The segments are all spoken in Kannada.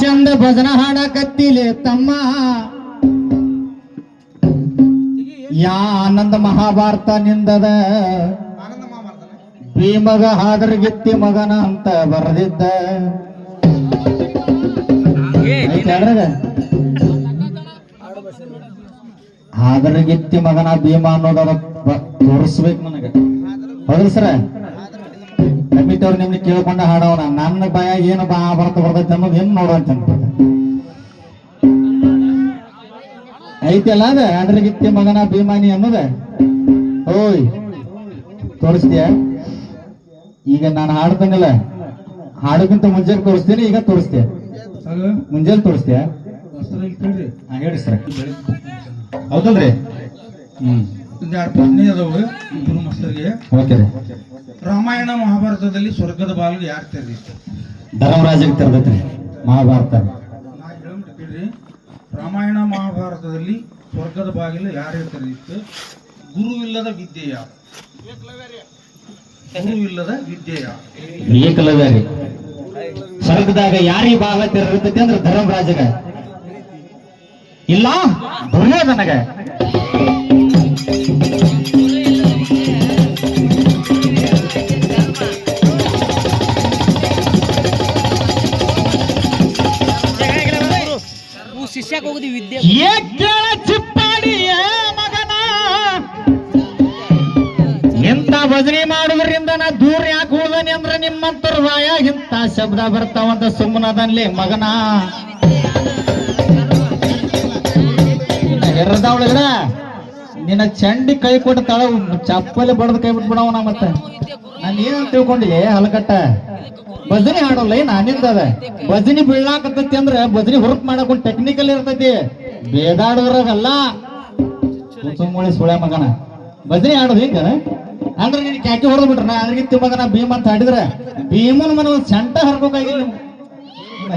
ಚಂದ ಭಜನ ಹಾಡಕತ್ತಿಲೆ ತಮ್ಮ. ಯಾ ಆನಂದ ಮಹಾಭಾರತ ನಿಂದದ. ಭೀಮಗ ಹಾದರಗಿತ್ತಿ ಮಗನ ಅಂತ ಬರೆದಿದ್ದ. ಹಾದರಗಿತ್ತಿ ಮಗನ ಭೀಮ ಅನ್ನೋದರ ತೋರಿಸ್ಬೇಕು ನನಗೆ. ಹೌದ್ರಿ ಸರ? ಕಮಿಟಿ ಅವ್ರು ನಿಮ್ಗೆ ಕೇಳ್ಕೊಂಡ ಹಾಡೋಣ ನನ್ನ ಭಯ ಏನು ಬಾ ಬರ್ತ ಬರ್ತೈತೆ ಅನ್ನೋದು ಏನ್ ನೋಡುವಂತ ಐತಲ್ಲ ಅದ? ಹಾದರಗಿತ್ತಿ ಮಗನ ಭೀಮಾನಿ ಅನ್ನೋದ? ಓಯ್ ತೋರಿಸ್ತೀಯ? ಈಗ ನಾನು ಹಾಡ್ತಂಗಲ್ಲ ಹಾಡೋಕ್ಕಿಂತ ಮುಂಜಾನೆ ತೋರಿಸ್ತೀನಿ ಈಗ ತೋರಿಸ್ತೀಯ. ಮುಂಜಾನೆ ತೋರಿಸ್ತೀಯ? ಹೇಳಿ ಸರ್. ಹೌದಲ್ರಿ? ಹ್ಮ್. ಒಂದು ಎರಡು ಪ್ರಶ್ನೆ ಅದಾವು ಮಸ್ತರಿಗೆ. ಓಕೆ ರೀ. ರಾಮಾಯಣ ಮಹಾಭಾರತದಲ್ಲಿ ಸ್ವರ್ಗದ ಬಾಲು ಯಾರು ತೆರೆದಿತ್ತು? ಧರ್ಮರಾಜಗೆ ತೆರೆದೈತ್ರಿ ಮಹಾಭಾರತ. ನಾ ಹೇಳಂತ ಕೇಳ್ರಿ. ರಾಮಾಯಣ ಮಹಾಭಾರತದಲ್ಲಿ ಸ್ವರ್ಗದ ಬಾಗಿಲು ಯಾರು ತೆರೆದಿತ್ತು? ಗುರುವಿಲ್ಲದ ವಿದ್ಯೆ ಯಾರು ಗುರುವಿಲ್ಲದ ವಿದ್ಯೆ ಯಾರು ಏಕಲವ್ಯ ರೀ. ಸ್ವರ್ಗದಾಗ ಯಾರಿಗೆ ಭಾಗ ತೆರೆದಿರ್ತೈತಿ ಅಂದ್ರೆ ಧರ್ಮರಾಜಗ? ಇಲ್ಲ ದುರ್ಯೋಧನಗ ಶಿಷ್ಯಕ್ಕೆ ಹೋಗುದಿ ವಿದ್ಯೆ ಚಿಪ್ಪಾಡಿಯ ಮಗನ. ಇಂಥ ಭಜನೆ ಮಾಡುವುದರಿಂದ ನಾ ದೂರ ಯಾಕೆ ಹೋದನಿ ಅಂದ್ರೆ ನಿಮ್ಮಂತರ ಇಂಥ ಶಬ್ದ ಬರ್ತಾವಂತ ಸುಮ್ಮನದಲ್ಲಿ ಮಗನ. ಎರ್ರದ ಒಳಗಡ? ನಿನ್ನ ಚಂಡಿ ಕೈ ಕೊಟ್ಟ ತಳ ಚಪ್ಪಲಿ ಬಡದ ಕೈ ಬಿಟ್ಬಿಡವನ ಮತ್ತೆ. ನಾನು ಏನ್ ತಿಳ್ಕೊಂಡಿ? ಹಲಕಟ್ಟ. ಭಜನಿ ಹಾಡೋಲ್ಲ ಏನ್ ನಾನಿಂದ ಅದ. ಭಜನಿ ಬೀಳಾಕತ್ತೈತಿ ಅಂದ್ರೆ ಭಜನಿ ಹುರುಪ್ ಮಾಡಕ್ ಒಂದು ಟೆಕ್ನಿಕಲ್ ಇರ್ತೈತಿ ಬೇದಾಡೋದ್ರಾಗಲ್ಲ ಸುಮ್ಮನೆ ಸುಳೆ ಮಗನ. ಭಜನಿ ಹಾಡೋದು ಹಿಂಗ? ಅಂದ್ರೆ ನೀನ್ ಕ್ಯಾಕಿ ಹೊಡೆದ್ ಬಿಟ್ರ ನಾ ಅದ್ರಗಿತ್ತಿ ಮಗನ ಭೀಮ್ ಅಂತ ಹಾಡಿದ್ರೆ ಭೀಮನ್ ಮನ ಒಂದ್ ಸೆಂಟ ಹರ್ಬೇಕಾಗಿಲ್ಲ ನೀವು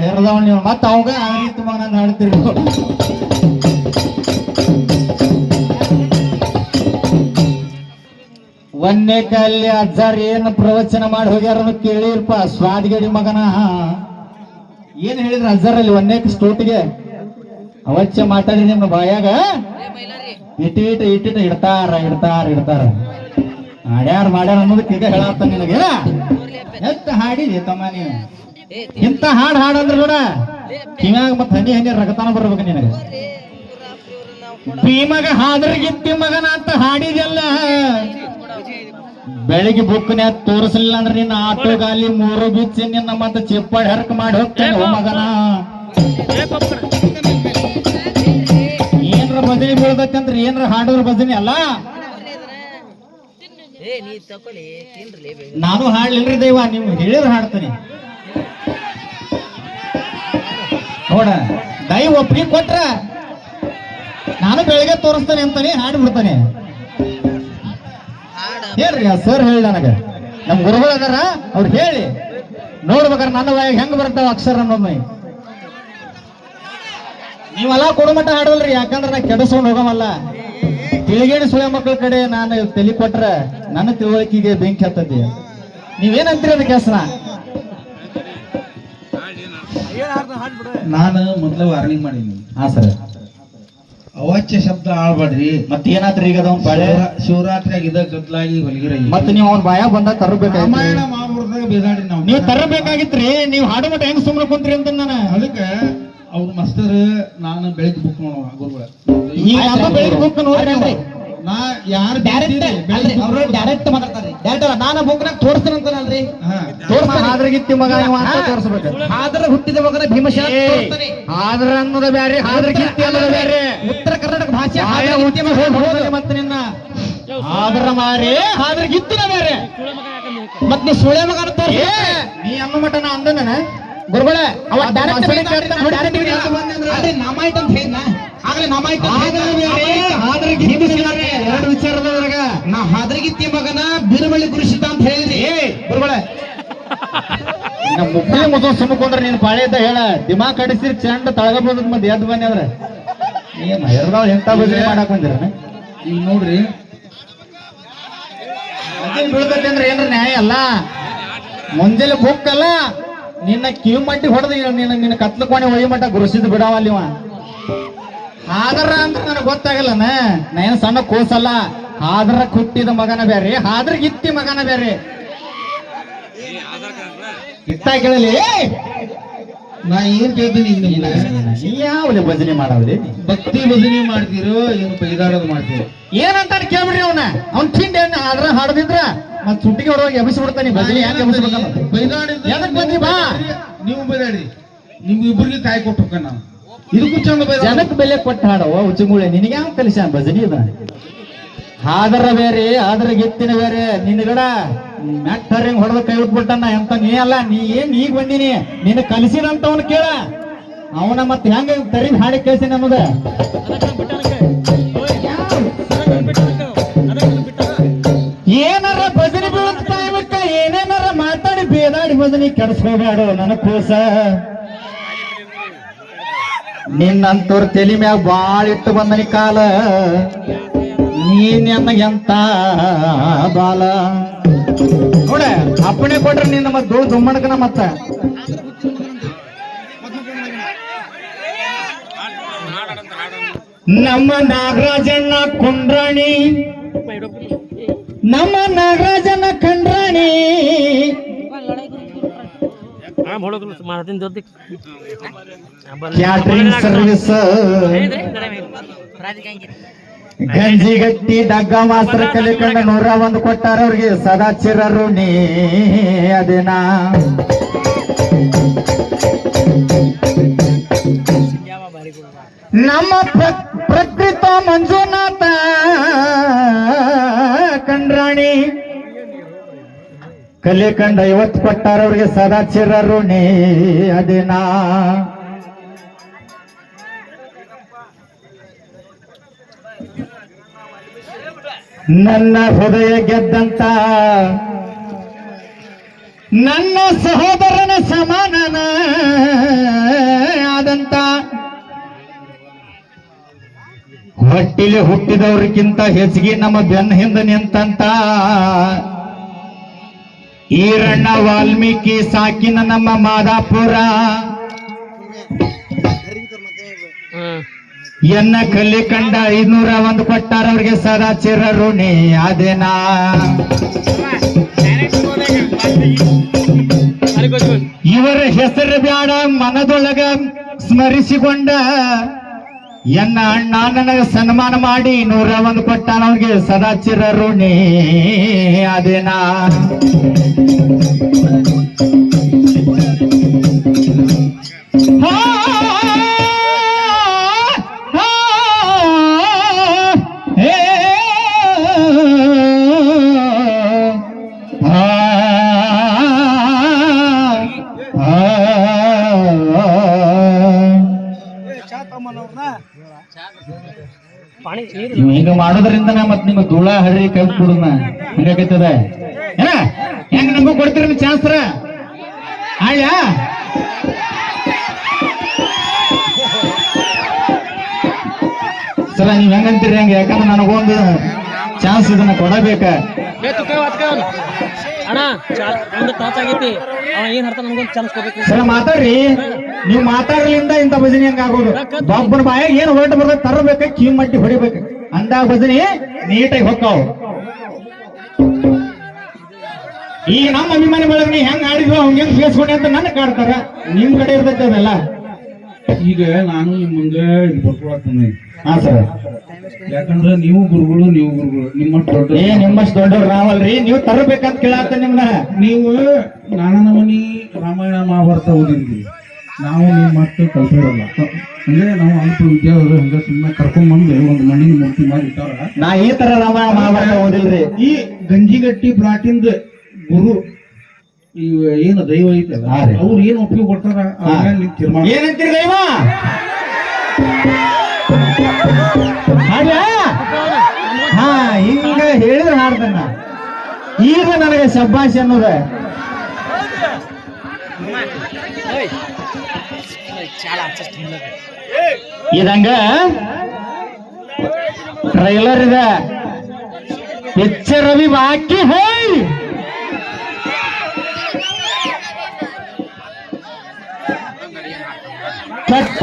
ಹೆರದವ ನೀವು ಮತ್ತ ಅವಾಗ ಅದ್ರಿಗಿಂತ ಮಗನ ಹಂಗ ಹಾಡ್ತೀರಿ ನೀವು. ಒಂದೇ ಕಲ್ಲಿ ಅಜ್ಜಾರ್ ಏನ್ ಪ್ರವಚನ ಮಾಡಿ ಹೋಗ್ಯಾರ ಕೇಳಿರ್ಪ, ಸ್ವಾದಿಗಡಿ ಮಗನ. ಏನ್ ಹೇಳಿದ್ರ ಅಜ್ಜಾರಲ್ಲಿ ಒಂದೇ ಸ್ಟೋಟಿಗೆ? ಅವಚ್ಚ ಮಾತಾಡಿ ನಿಮ್ಮ ಬಾಯಾಗ. ಇಟ್ ಇಟ್ ಇಟ್ಟಿಟ್ಟು ಇಡ್ತಾರ ಇಡ್ತಾರ ಇಡ್ತಾರ. ಮಾಡ್ಯಾರ ಮಾಡ್ಯಾರ ಅನ್ನೋದಕ್ಕೆ ಈಗ ಹೇಳತ್ತ ನಿನಗೆ. ಎತ್ತ ಹಾಡಿದೆ ತಮ್ಮ ನೀನು ಇಂತ ಹಾಡ್ ಹಾಡಂದ್ರ ನೋಡ, ಕಿವ್ಯಾಗ ಮತ್ತ ಹನಿ ಹನಿ ರಗತಾನ ಬರ್ಬೇಕು ನಿನಗೆ. ಭೀಮಗ ಹಾದ್ರಿಗಿತ್ತಿ ಮಗನ ಅಂತ ಹಾಡಿದೆಲ್ಲ. ಬೆಳಿಗ್ಗೆ ಬುಕ್ನೆ ತೋರಿಸಲಿಲ್ಲ ಅಂದ್ರೆ ನಿನ್ನ ಆಟೋ ಗಾಲಿ ಮೂರು ಬಿಚ್ಚಿ ನಿನ್ನ ಮತ್ತೆ ಚಿಪ್ಪಾಡಿ ಹರಕ ಮಾಡಿ ಹೋಗ್ತೇನೆ ಓ ಮಗನ. ಏನ್ರ ಭಜನೆ ಬೀಳ್ಬೇಕಂದ್ರ ಅಂದ್ರೆ ಏನ್ರ ಹಾಡೋದ್ರ ಭಜನೆ ಅಲ್ಲ? ಏ ನೀ ತಕೊಳ್ಳಿ ತಿನ್ರಿ ಬೇಗ. ನಾನು ಹಾಡ್ಲಿಲ್ರಿ ದೈವ ನೀವು ಹೇಳಿದ್ರ ಹಾಡ್ತೀನಿ. ನೋಡ ದೈವ ಒಪ್ಪಿಗೆ ಕೊಟ್ರ ನಾನು ಬೆಳಿಗ್ಗೆ ತೋರಿಸ್ತೇನೆ ಅಂತಾನೆ ಹಾಡಿ ಬಿಡ್ತಾನೆ ಆ ಸರ್ ಹೇಳಿ ನನಗೆ. ನಮ್ ಗುರುಗಳು ಅದಾರ ಅವ್ರು ಹೇಳಿ. ನೋಡ್ಬೇಕಾರೆ ನನ್ನ ಬಾಯಾಗ ಹೆಂಗ್ ಬರ್ತಾವ ಅಕ್ಷರ ಅನ್ನೋದು ನೀವೆಲ್ಲ ಕೊಡುಮಟ್ಟ ಹಾಡಲ್ರಿ ಯಾಕಂದ್ರೆ ನಾ ಕೆಡಿಸ್ಕೊಂಡು ಹೋಗಮಲ್ಲ ತಿಳಿಗೇಡಿ ಸುಳೆ ಮಕ್ಕಳ ಕಡೆ ನಾನು ತಲೆ ಕೊಟ್ರೆ ನನ್ನ ತಿಳುವಳಿಕೆಗೆ ಬೆಂಕಿ ಹತ್ತತಿ. ನೀವೇನಂತೀರಿ ಅದಕ್ಕೆ ಹೆಸರ? ನಾನು ಮೊದಲ ವಾರ್ನಿಂಗ್ ಮಾಡೀನಿ. ಹಾ ಸರ್ ಅವಾಚ್ಯ ಶಬ್ದ ಆಳ್ಬೇಡ್ರಿ ಮತ್ತೆ ಏನಾತ್ರಿ ಈಗ ಅದೊಂದು ಬಾಳೆ ಶಿವರಾತ್ರಿ ಶಿವರಾತ್ರಿಯಾಗ ಇದ ಗದ್ಲಾಗಿ ಹೊಲಗಿರ ಮತ್ತೆ ನೀವು ಅವ್ನ ಬಾಯಾಗ ಬಂದಾಗ ತರಬೇಕಾಗಿ ರಾಮಾಯಣ ಮಹಾಭಾರತದಾಗ ಬೇದಾಡ್ರಿ ನಾವು. ನೀವು ತರಬೇಕಾಗಿತ್ರಿ ನೀವು ಹಾಡು ಮಟ್ಟ ಹೆಂಗ್ ಸುಮ್ಮನೆ ಕುಂತ್ರಿ ಅಂತ ನಾನು. ಅದಕ್ಕೆ ಅವ್ರ ಮಸ್ತರ್ ನಾನು ಬೆಳಿಗ್ಗೆ ಬುಕ್ ಮಾಡುವ ಗುರುಗಳ. ಈಗ ಬೆಳಿಗ್ಗೆ ಬುಕ್ ನೋಡ್ರಿ. ನಾ ಯಾರು ಅವರು ಡೈರೆಕ್ಟ್ ಮಾತಾಡ್ತಾರೆ ಡೈರೆಕ್ಟ್ ನಾನು ಬುಕ್ನಾಗ ತೋರಿಸ್ತೀನಿ ಅಂತಾನಲ್ರಿ. ಹಾ. ಹಾದ್ರಗಿತ್ತಿ ಮಗ ತೋರಿಸ್ಬೇಕು. ಆದ್ರ ಹುಟ್ಟಿದ ಮಗನ ಭೀಮಶಾಲ ತೋರಿಸ್ತಾನೆ. ಹಾದ್ರ ಬ್ಯಾರೆ ಬ್ಯಾರೆ ಹಾದ್ರಗಿತ್ತಿ ಅನ್ನೋದು ಬ್ಯಾರೆ. ಉತ್ತರ ಕರ್ನಾಟಕ ಭಾಷೆ ಮಗ ಮತ್ತೆ ನಿನ್ನ. ಹಾದ್ರ ಮಾರಿ ಹಾದ್ರಗಿತ್ತಿನ ಬೇರೆ ಮತ್ ನೀ ಸುಳೆ ಮಗನ ತೋರ್ಸ ನೀ ಅನ್ನೋ ಮಠ ನಾ ಅಂದನ ಗುರುಗಳೇ ಅವ ಅದ್ ಡೈರೆಕ್ಟ್ ಮಸಳಿ ಬೇಕಾದ್ರೆ ಕಟ್ಟ ನೋಡಿ ಹೊಡ್ತೀನಿ ಅಂತ ಬಂದೆ ಅಂದ್ರೆ. ಅದೇ ನಮಾಯ್ಟ್ ಅಂತ ಹೇಳಿದ್ನ? ಆಗ್ಲೇ ನಮಾಯ್ಟ್ ಅಂತ ಹಾದ್ರ ಹೇಳಿದ್ನ. ಬೇರೆ ಹಾದ್ರಗಿತ್ತಿ ಬೇರೆ. ಎರಡು ವಿಚಾರದವ್ರಾಗ ನಾ ಹಾದ್ರಗಿತ್ತಿ ಮಗನ ಬಿರುಬಳಿ ಗುರುಸಿದ್ದ ಅಂತ ಹೇಳಿದ್ರಿ ಏ ಗುರುಗಳೇ ನಮ್ಮ ಮುಪ್ಪಳಿ ಮುದ್ದು ಸುಮ್ಕೊಂಡ್ರೆ ನೀನು ಪಾಳೆ ಇದ್ದ ಹೇಳ. ದಿಮಾಗ್ ಕಡಿಸಿರ್ ಚಂಡ ತಳಗಬಹುದು ಮತ್ತೆ ಎದ್ದು ಬನ್ನಿ ಅಂದ್ರೆ ಏನು ಎರಡಾವ್ ಎಂತ ಬದಲಿ ಮಾಡಕ್ ಬಂದಿರ ಈಗ ನೋಡ್ರಿ. ಬೀಳ್ತೈತಿ ಅಂದ್ರೆ ಏನ್ರ ನ್ಯಾಯ ಅಲ್ಲ? ಮುಂಜಾನೆ ಬುಕ್ ಅಲ್ಲ ನಿನ್ನ ಕಿವಿ ಮಟ್ಟಿ ಹೊಡೆದ ನಿನ್ನ ನಿನ್ನ ಕತ್ಲಕೋಣೆ ಒಯ್ಯ ಮಟ್ಟ ಗುರುಸಿದ್ ಬಿಡವಲ್ಲಿವ ಹಾದರ ಅಂತ ನನಗೆ ಗೊತ್ತಾಗಲ್ಲ ನಾ ಏನು ಸಣ್ಣ ಕೋಸಲ್ಲ. ಆದರ ಕುಟ್ಟಿದ ಮಗನ ಬೇರೆ ಹಾದ್ರ ಇತ್ತಿ ಮಗನ ಬೇರೆ ಇತ್ತ ಕೇಳಲಿ? ನಾ ಏನ್ ಕೇಳ್ತೀನಿ ಯಾವಲೆ ಭಜನೆ ಮಾಡವ್ರಿ? ಭಕ್ತಿ ಭಜನೆ ಮಾಡ್ತೀರೋ ಏನು ಪೈದಾಡೋದು ಮಾಡ್ತೀರೋ? ಏನಂತ ಕೇಳ್ಬಿಡ್ರಿ ಅವನ? ಅವ್ನ ತಿಂಡಿ ಆದ್ರ ಹಾಡದಿದ್ರ ಮತ್ ಸುಟ್ಟಿಗೆ ಹೊರಗೆ ಎಬ್ಬಿಸ್ಬಿಡ್ತಾನೆ ಭಜನೆ. ಯಾಕೆ ಎಬ್ಬಿಸ್ಬೇಕಲ್ಲ ಬೈದಾಡಿದ್ರೆ ಬಾ? ನೀವು ಬೈದಾಡಿ ನಿಮ್ಗೆ ಇಬ್ಬರಿಗೆ ಕಾಯಿ ಕೊಟ್ಟು ನಾವು ಇದಕ್ಕೂ ಜನಕ್ಕೆ ಬೆಲೆ ಕೊಟ್ಟು ಹಾಡವ ಉಚ್ಚುಗುಳೆ. ನಿನಗೆ ಯಾವ ಕಲಿಸ ಭಜನಿ ಅದ. ಹಾದರ ಬೇರೆ, ಆದ್ರ ಗೆತ್ತಿನ ಬೇರೆ. ನಿನ್ಗಡ ಮ್ಯಾಕ್ಟರ್ ಹೊಡೆದ ಕೈ ಉಟ್ಬಿಟ್ಟಣ್ಣ ಎಂತ ನೀ ಅಲ್ಲ, ನೀ ಏನ್ ಈಗ ಬಂದಿನಿ? ನಿನ್ನ ಕಲಿಸಿದಂತವನ್ ಕೇಳ. ಅವನ ಮತ್ತೆ ಹೆಂಗ ತರಿ ಹಾಡಿ ಕೇಳಿಸಿ ನಮಗ. ಏನಾರ ಭಜನೆ ಬೀಳ್ತಾ ಇವಕ್ಕ ಏನೇನಾರ ಮಾತಾಡಿ ಬೇದಾಡಿ ಭಜನಿ ಕೆಡಿಸ್ಕೋಬೇಡ ನನ್ನ ಕೂಸ. ನಿನ್ನಂತವ್ರ ತಲಿ ಮ್ಯಾಗ ಬಾಳ ಇಟ್ಟು ಬಂದನಿ ಕಾಲ. ನೀನ್ ಎಂತ ಬಾಲ? ನೋಡ, ಅಪ್ಪಣೆ ಕೊಟ್ರೆ ನಿನ್ನ ಮದ್ದು ದುಮ್ಮಣಕನ ಮತ್ತ. ನಮ್ಮ ನಾಗರಾಜಣ್ಣ ಕುಂಡ್ರಾಣಿ. ನಮ್ಮ ನಾಗರಾಜನ ಕಂಡ್ರಾಣಿ. ಕ್ಯಾಟ್ರಿಂಗ್ ಸರ್ವಿಸ್ ಗಂಜಿಗಟ್ಟಿ ಡಗ್ಗ ಮಾಸ್ತ್ರ ಕಲಿಕಂಡ ನೂರ ಒಂದು ಕೊಟ್ಟಾರ ಅವ್ರಿಗೆ ಸದಾ ಚಿರರು ನೀ ಅದೇನಾ? ನಮ್ಮ ಪ್ರ- ಪ್ರಕೃತ ಮಂಜುನಾಥ ಕಲೆ ಕಂಡ ಐವತ್ತು ಕೊಟ್ಟಾರವ್ರಿಗೆ ಸದಾ ಚಿರರು ನೀ ಅದೇನಾ. ನನ್ನ ಹೃದಯ ಗೆದ್ದಂತ ನನ್ನ ಸಹೋದರನ ಸಮಾನನ ಆದಂತ ಹೊಟ್ಟಿಲಿ ಹುಟ್ಟಿದವ್ರಿಗಿಂತ ಹೆಚ್ಚಿಗೆ ನಮ್ಮ ಬೆನ್ನ ಹಿಂದೆ ನಿಂತಂತ ಈರಣ್ಣ ವಾಲ್ಮೀಕಿ ಸಾಕಿನ ನಮ್ಮ ಮಾದಾಪುರ. ಎನ್ನ ಕಲ್ಲಿ ಕಂಡ ಐನೂರ ಒಂದು ಕೊಟ್ಟಾರ ಅವ್ರಿಗೆ ಸದಾ ಚಿರ ಋಣಿ ಅದೇನಾ? ಇವರ ಹೆಸರು ಬ್ಯಾಡ ಮನದೊಳಗ ಸ್ಮರಿಸಿಕೊಂಡ ಎನ್ನ ಅಣ್ಣ ನನಗ ಸನ್ಮಾನ ಮಾಡಿ ನೂರ ಒಂದು ಅವ್ರಿಗೆ ಸದಾ ಚಿರ ಋಣಿ ಅದೇನಾ ಹಿಂಗ ಮಾಡೋದ್ರಿಂದ ನಾ ಮತ್ ನಿಮ್ಗೆ ಧೂಳ ಹರಿ ಕೈ ಕೊಡುನ ಹಿಂಗಾಗೈತದ ಏನ? ಹೆಂಗ ನಮಗೂ ಕೊಡ್ತೀರ ಚಾನ್ಸ್ರ ಆಯ್ಯಾ ಸರ ನೀವ್ ಹೆಂಗಂತೀರಿ ಹಂಗ? ಯಾಕಂದ್ರೆ ನನಗೊಂದು ಚಾನ್ಸ್ ಇದನ್ನ ಕೊಡಬೇಕ. ಅಣ್ಣ ಒಂದು ಆಗೈತಿ. ಅವ ಏನ್ ಹೇಳ್ತಾನ ಒಂದು ಚಾನ್ಸ್ ಕೊಡ್ಬೇಕು. ಸರ ಮಾತಾಡ್ರಿ. ನೀವು ಮಾತಾಡ್ಲಿಂದ ಇಂತ ಭಜನೆ ಹಂಗ ಆಗೋದು? ಒಬ್ಬನ ಬಾಯಾಗ ಏನ್ ಹೊರಟ ಬರ್ತದೆ ತರಬೇಕ ಕಿವಿ ಮಟ್ಟಿ ಹೊಡಿಬೇಕು. ಅಂದ ಭಜನೆ ನೀಟಾಗಿ ಹೊಕ್ಕಾವು. ಈಗ ನಮ್ಮ ಅಭಿಮಾನಿ ಬಳಗ ನೀ ಹೆಂಗ್ ಆಡಿದ್ವು ಅವ್ನ ಹೆಂಗ್ ಬೇಸ್ಕೊಂಡೆ ಅಂತ ನನ್ನ ಕಾಡ್ತಾರ. ನಿಮ್ ಕಡೆ ಇರ್ತೈತೆ ಅದೆಲ್ಲ. ಈಗ ನಾನು ನಿಮ್ಮ ಮುಂದೆ ಬರ್ಕೊಳಕ್ ಬಂದೆ ಹಾ ಸರ್ ಯಾಕಂದ್ರೆ ನೀವು ಗುರುಗಳು ನೀವು ಗುರುಗಳು ನಿಮ್ಮ ದೊಡ್ಡ ಏ ನಿಮ್ಮಷ್ಟು ದೊಡ್ಡವ್ರು ನಾವಲ್ರಿ. ನೀವು ತರಬೇಕಂತ ಕೇಳತ್ತ ನಿಮ್ನ. ನೀವು ನಾನಾ ನಮನಿ ರಾಮಾಯಣ ಮಹಾಭಾರತ ಓದಿದ್ವಿ ನಾವು ನಿಮ್ಮ ಮತ್ತೆ ಕಲ್ತಿರಲ್ಲ. ಅಂದ್ರೆ ನಾವು ಅಲ್ಪ ವಿದ್ಯಾವರು ಹಂಗ ಸುಮ್ಮನೆ ಕರ್ಕೊಂಡ್ಬಂದು ಒಂದು ಮಣ್ಣಿನ ಮೂರ್ತಿ ಮಾಡಿ ಇಟ್ಟಾರ. ನಾ ಈ ತರ ರಾಮಾಯಣ ಮಹಾಭಾರತ ಓದಿಲ್ರಿ. ಈ ಗಂಜಿಗಟ್ಟಿ ಪ್ಲಾಟಿಂದ ಗುರು ಏನು ದೈವ ಐತಲ್ಲ. ಅವ್ರು ಏನು ಒಪ್ಪಿಗೆ ಕೊಡ್ತಾರ ತೀರ್ಮಾನ. ಏನಂತೀರಿ ದೈವ? ಹಾ ಹಿಂಗ ಹೇಳಿದ್ರೆ ಹಾಡ್ತಾನ ಈಗ ನನಗೆ ಶಬ್ಬಾಷ್ ಅನ್ನೋದ. ಇದಂಗ ಟ್ರೈಲರ್ ಇದೆ. ಪಿಕ್ಚರ್ ರವಿ ಬಾಕಿ ಹೈ ಕೆಟ್ಟ